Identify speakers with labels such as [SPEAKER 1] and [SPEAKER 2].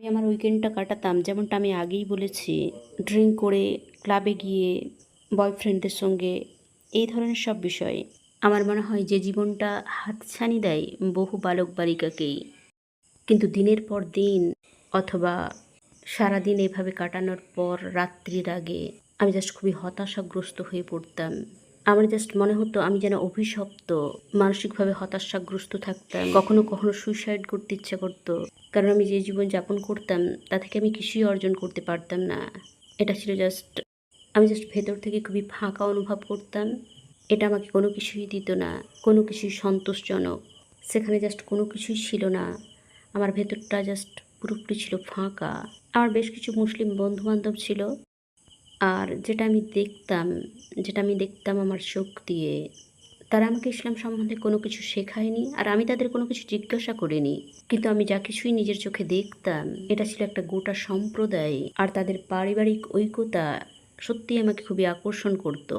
[SPEAKER 1] আমি আমার উইকেন্ডটা কাটাতাম। যেমনটা আমি আগেই বলেছি ড্রিঙ্ক করে ক্লাবে গিয়ে বয়ফ্রেন্ডদের সঙ্গে এই ধরনের সব বিষয়। আমার মনে হয় যে জীবনটা হাতছানি দেয় বহু বালক বালিকাকেই কিন্তু দিনের পর দিন অথবা সারাদিন এভাবে কাটানোর পর রাত্রির আগে আমি জাস্ট খুবই হতাশাগ্রস্ত হয়ে পড়তাম। আমার জাস্ট মনে হতো আমি যেন অভিশপ্ত, মানসিকভাবে হতাশাগ্রস্ত থাকতাম, কখনো কখনো সুইসাইড করতে ইচ্ছা করতো। কারণ আমি যে জীবন যাপন করতাম, তা থেকে আমি কিছুই অর্জন করতে পারতাম না। এটা ছিল জাস্ট আমি জাস্ট ভেতর থেকে খুবই ফাঁকা অনুভব করতাম। এটা আমাকে কোনো কিছুই দিত না, কোনো কিছুই সন্তোষজনক। সেখানে জাস্ট কোনো কিছুই ছিল না। আমার ভেতরটা জাস্ট পুরোপুরি ছিল ফাঁকা। আমার বেশ কিছু মুসলিম বন্ধু বান্ধব ছিল। আর যেটা আমি দেখতাম, যেটা আমি দেখতাম আমার চোখ দিয়ে, তারা আমাকে ইসলাম সম্বন্ধে কোনো কিছু শেখায়নি আর আমি তাদের কোনো কিছু জিজ্ঞাসা করিনি। কিন্তু আমি যা কিছুই নিজের চোখে দেখতাম, এটা ছিল একটা গোটা সম্প্রদায় আর তাদের পারিবারিক ঐক্যতা সত্যি আমাকে খুবই আকর্ষণ করতো।